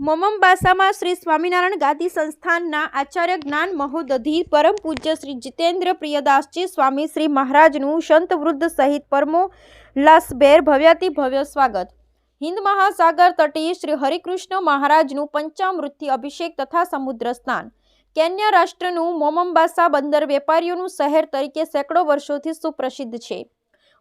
મોમમ્બાસામાં શ્રી સ્વામિનારાયણ ગાદી સંસ્થાનના આચાર્ય જ્ઞાન મહોદધિ, પરમ પૂજ્ય શ્રી જીતેન્દ્ર પ્રિયદાસજી સ્વામી, શ્રી મહારાજનું સંત વૃદ્ધ સહિત પરમો લાસબેર ભવ્યાતિ ભવ્ય સ્વાગત. હિન્દ મહાસાગર તટીય શ્રી હરિકૃષ્ણ મહારાજનું પંચામૃતથી અભિષેક તથા સમુદ્ર સ્નાન. કેન્યા રાષ્ટ્રનું મોમમબાસા બંદર વેપારીઓનું શહેર તરીકે સેંકડો વર્ષોથી સુપ્રસિદ્ધ છે.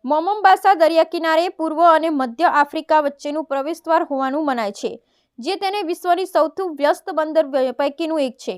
મોમમબાસા દરિયા કિનારે પૂર્વ અને મધ્ય આફ્રિકા વચ્ચેનું પ્રવેશદ્વાર હોવાનું મનાય છે. જે તેને વિશ્વની સૌથી વ્યસ્ત બંદર પૈકીનું એક છે.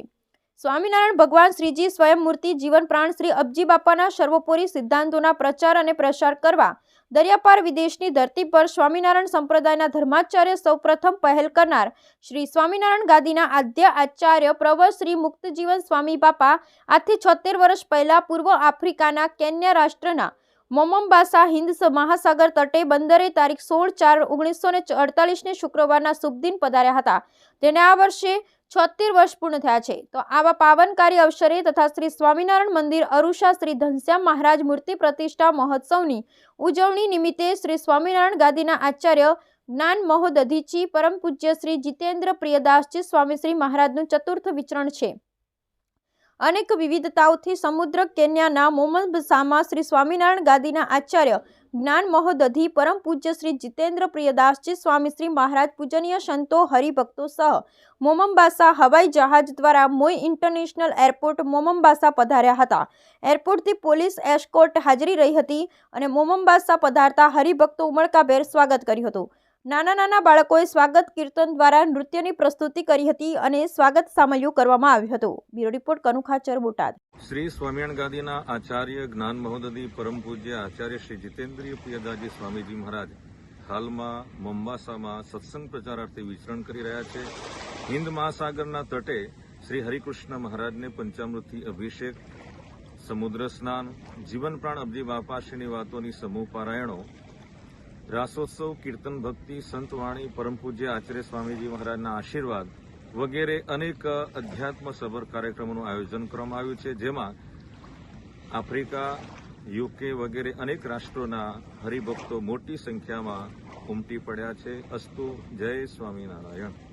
સ્વામિનારાયણ ભગવાન શ્રીજી સ્વયંમૂર્તિ જીવન પ્રાણ શ્રી અબજી બાપાના સર્વોપરી સિદ્ધાંતોના પ્રચાર અને પ્રસાર કરવા દરિયાપાર વિદેશની ધરતી પર સ્વામિનારાયણ સંપ્રદાયના ધર્માચાર્ય સૌપ્રથમ પહેલ કરનાર શ્રી સ્વામિનારાયણ ગાદીના આદ્ય આચાર્ય પ્રવર શ્રી મુક્તજીવન સ્વામી બાપા આજથી છોતેર વર્ષ પહેલા પૂર્વ આફ્રિકાના કેન્યા રાષ્ટ્રના મોમમ્બાસા હિન્દ મહાસાગર તટે બંદરે તારીખ સોળ ચાર ઓગણીસો ને અડતાલીસને શુક્રવારના શુભ દિન પધાર્યા હતા. તેને આ વર્ષે છોતેર વર્ષ પૂર્ણ થયા છે. તો આવા પાવનકારી અવસરે તથા શ્રી સ્વામિનારાયણ મંદિર અરુષા શ્રી ધનશ્યામ મહારાજ મૂર્તિ પ્રતિષ્ઠા મહોત્સવની ઉજવણી નિમિત્તે શ્રી સ્વામિનારાયણ ગાદીના આચાર્ય જ્ઞાન મહોદધીજી, પરમ પૂજ્ય શ્રી જીતેન્દ્ર પ્રિયદાસજી સ્વામી શ્રી મહારાજનું ચતુર્થ વિચરણ છે. અનેક વિવિધતાઓથી સમુદ્ર કેન્યાના મોમબસામાં શ્રી સ્વામિનારાયણ ગાદીના આચાર્ય જ્ઞાન મહોદધિ, પરમ પૂજ્ય શ્રી જીતેન્દ્ર પ્રિયદાસજી, સ્વામી શ્રી મહારાજ પૂજનીય સંતો, હરિભક્તો સહ મોમંબાસા હવાઈ જહાજ દ્વારા મોઈ ઇન્ટરનેશનલ એરપોર્ટ મોમંબાસા પધાર્યા હતા. એરપોર્ટથી પોલીસ એસ્કોર્ટ હાજરી રહી હતી અને મોમંબાસા પધારતા હરિભક્તો ઉમળકાભેર સ્વાગત કર્યું હતું. નાના નાના બાળકોએ સ્વાગત કીર્તન દ્વારા નૃત્યની પ્રસ્તુતિ કરી હતી અને સ્વાગત સામયું કરવામાં આવ્યું હતું. બ્યુરો રિપોર્ટ કનુખાચર બોટાદ શ્રી સ્વામિયાણ ગાદીના આચાર્ય જ્ઞાન મહોદધી પરમ પૂજ્ય આચાર્ય શ્રી જીતેન્દ્રિય પ્રિયદાજી સ્વામીજી મહારાજ હાલમાં મોમ્બાસામાં સત્સંગ પ્રચારાર્થે વિચરણ કરી રહ્યા છે. હિન્દ મહાસાગરના તટે શ્રી હરિકૃષ્ણ મહારાજને પંચામૃતથી અભિષેક, સમુદ્ર સ્નાન, જીવન પ્રાણ અબજી બાપાશ્રીની વાતોની સમૂહ પારાયણો રાસોત્સવ, કીર્તન ભક્તિ સંતવાણી પરમ પૂજ્ય આચાર્ય સ્વામીજી મહારાજના આશીર્વાદ વગેરે અનેક અધ્યાત્મ સભર કાર્યક્રમોનું આયોજન કરવામાં આવ્યું છે, જેમાં આફ્રિકા, યુકે વગેરે અનેક રાષ્ટ્રોના હરિભક્તો મોટી સંખ્યામાં ઉમટી પડ્યા છે. અસ્તુ, જય સ્વામિનારાયણ.